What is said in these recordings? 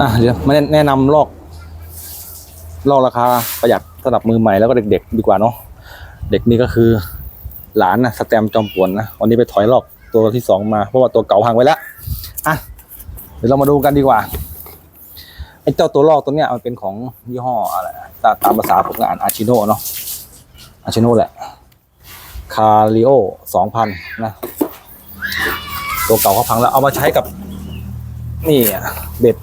อะเดี๋ยวมาแนะนำลอกลอกราคาประหยัดสำหรับมือใหม่แล้วก็เด็กๆดีกว่าเนาะเด็กนี่ก็คือหลานนะสแตมจอมป่วนนะวันนี้ไปถอยลอกตัวที่สองมาเพราะว่าตัวเก่าพังไว้แล้วอะเดี๋ยวเรามาดูกันดีกว่าไอ้เจ้าตัวลอกตัวเนี้ยมันเป็นของยี่ห้ออะไรตาตามภาษาผมก็อ่านอาชิโนเนาะอาชิโนแหละคาริโอสองพันนะ ตัวเก่าเขาพังแล้วเอามาใช้กับ นี่อะเบ็ด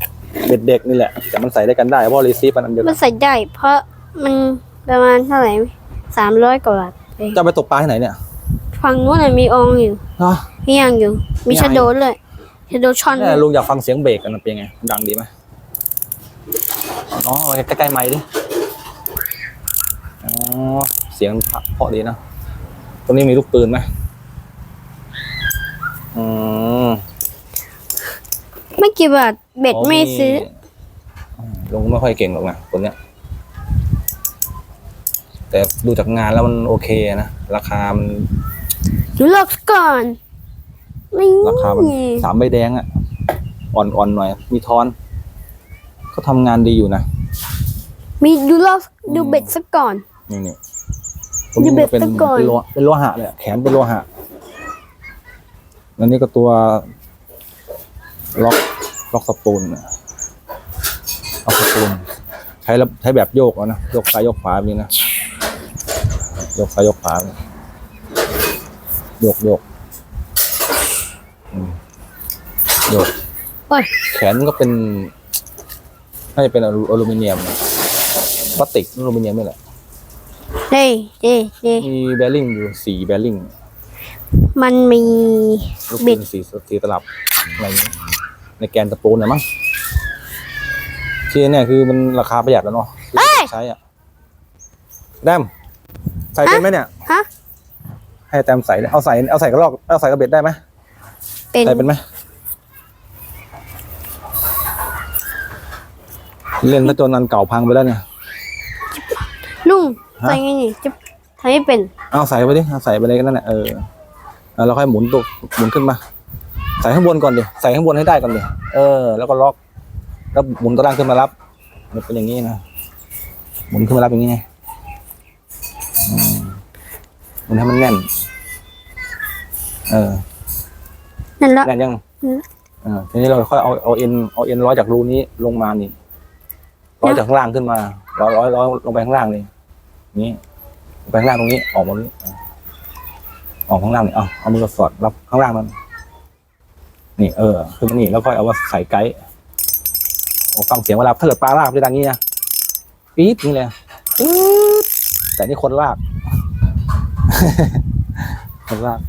เบ็ดเด็กนี่แหละ แต่มันใส่ได้กันได้เพราะรีซีฟมันอันเดียวมักันนใส่ได้ เพราะมันประมาณเท่าไหร่สามร้อยกว่าบาทเองจะเอาไปตกปลาที่ไหนเนี่ยฝั่งนู้นน่ะมีองค์อยู่ เนาะ มีอย่างอยู่ มีมีอะไรชะโดนเลยชะโดช่อนเนี่ยลุงอยากฟังเสียงเบรกกันนะเป็นไงดังดีไหมอ๋อเอาใกล้ๆไมค์ดิอ๋อเสียงเพราะดีนะตรงนี้มีลูกปืนไหมอืม ไม่ กี่บาท เบ็ดไม่ซื้อลุงไม่ค่อยเก่งหรอกนะตัวเนี้ย แต่ดูจากงานแล้วมันโอเคนะ ราคามันดูลอกก่อนนี่ราคามันสามใบแดงอะอ่อนๆหน่อย มีทอน ก็ทำงานดีอยู่นะ มีดูลอกดูเบ็ดซะก่อน นี่นี่ดูเบ็ดเป็นซะก่อนเป็นโลเป็นโลหะเลยอะแขนเป็นโลหะแล้วนี่ก็ตัวล็อก ล็อกสปูนอะล็อกสปูนใช้แล้วใช้แบบโยกเอานะโยกซ้ายโยกขวาแบบนี้นะโยกซ้ายโยกขวาโยกโยกอืมโยกโอ้ยแขนมันก็เป็นน่าจะเป็นอลูอลูมิเนียมนะพลาสติกอลูมิเนียมนี่แหละเด้เด้เด้มีแบริ่งอยู่สี่แบริ่งมันมีลูกบิปืดนสีสีตลับอะไรอย่างนี้ ในแกนตะปูนนะมั้งที่เนี่ยคือมันราคาประหยัดแล้วเนาะที่ใช้อะแดมใส่เป็นไหมเนี่ย ฮะ ให้แตมใส่เนี่ยเอาใส่เอาใส่กระรอกเอาใส่กระเบ็ดได้ไหมเป็น ใส่เป็นไหมเล่นถ้าจนอันเก่าพังไปแล้วเนี่ย ลุงฮะ ใส่ไงนี่จะทำให้เป็น เอาใส่ไปดิเอาใส่ไปเลยก็นั่นแหละเออแล้วเราค่อยหมุนตัวหมุนขึ้นมา ใส่ข้างบนก่อนดิใส่ข้างบนให้ได้ก่อนดิเออ แล้วก็ล็อกแล้วหมุนตัวล่างขึ้นมารับมันเป็นอย่างนี้นะหมุนขึ้นมารับอย่างนี้ไงอืมหมุนให้มันแน่น เออนั่นละแน่นยังอืมเออทีนี้เราค่อยเอาเอาเอ็นเอาเอ็นร้อยจากรูนี้ลงมานี่ร้อยจากข้างล่างขึ้นมาร้อยร้อยร้อยลงไปข้างล่างนี่นี่ลงไปข้างล่างตรงนี้ออกมานี้ออกข้างล่างนี่เอาเอามือสอดรับข้างล่างมัน นี่เออขึ้นมานี่แล้วค่อยเอามาใส่ไกด์โอ้ฟังเสียงเวลาถ้าเกิดปลาลากจะดังนี้นะปี๊ดนี่เลยปี๊ดแต่นี่คนลาก คนลาก